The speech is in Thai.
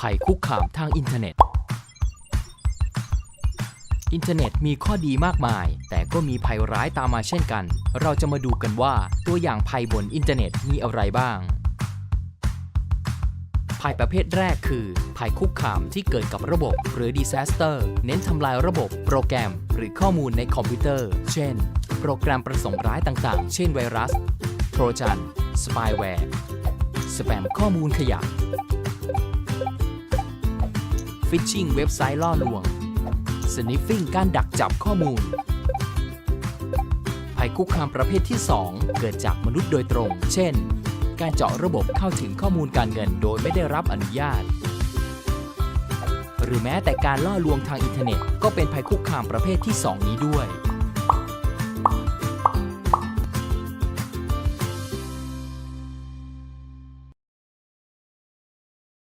ภัยคุกคามทางอินเทอร์เน็ต อินเทอร์เน็ตมีข้อดีมากมาย แต่ก็มีภัยร้ายตามมาเช่นกัน เราจะมาดูกันว่าตัวอย่างภัยบนอินเทอร์เน็ตมีอะไรบ้าง ภัยประเภทแรกคือ ภัยคุกคามที่เกิดกับระบบ หรือ disaster เน้นทำลายระบบ โปรแกรม หรือข้อมูลในคอมพิวเตอร์ เช่น โปรแกรมประสงค์ร้ายต่างๆ เช่นไวรัส โทรจัน สปายแวร์ สแปมข้อมูลขยะ ฟิชชิงเว็บไซต์ล่อลวงสนิฟฟิงการดักจับข้อมูล ภัยคุกคามประเภทที่ 2 เกิดจากมนุษย์โดยตรง เช่น การเจาะระบบเข้าถึงข้อมูลการเงินโดยไม่ได้รับอนุญาต หรือแม้แต่การล่อลวงทางอินเทอร์เน็ต ก็เป็นภัยคุกคามประเภทที่ 2 นี้ด้วย